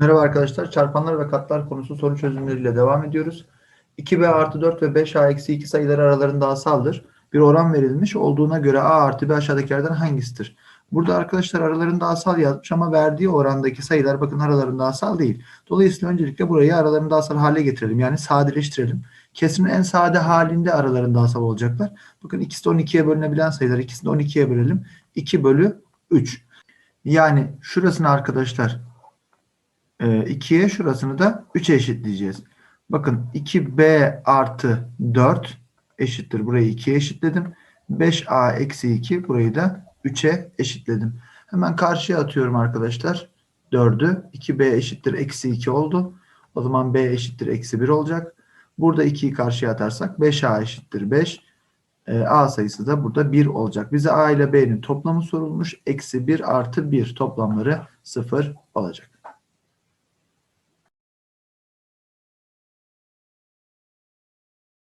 Merhaba arkadaşlar. Çarpanlar ve katlar konusu soru çözümleriyle devam ediyoruz. 2b artı 4 ve 5a eksi 2 sayıları aralarında asaldır. Bir oran verilmiş olduğuna göre a artı b aşağıdakilerden hangisidir? Burada arkadaşlar aralarında asal yazmış ama verdiği orandaki sayılar bakın aralarında asal değil. Dolayısıyla öncelikle burayı aralarında asal hale getirelim. Yani sadeleştirelim. Kesimin en sade halinde aralarında asal olacaklar. Bakın ikisi de 12'ye bölünebilen sayılar. İkisini de 12'ye bölelim. 2 bölü 3. Yani şurasını arkadaşlar 2'ye şurasını da 3'e eşitleyeceğiz. Bakın 2b artı 4 eşittir. Burayı 2'ye eşitledim. 5a eksi 2 burayı da 3'e eşitledim. Hemen karşıya atıyorum arkadaşlar. 4'ü 2b eşittir eksi 2 oldu. O zaman b eşittir eksi 1 olacak. Burada 2'yi karşıya atarsak 5a eşittir 5. E, a sayısı da burada 1 olacak. Bize a ile b'nin toplamı sorulmuş. Eksi 1 artı 1 toplamları 0 olacak.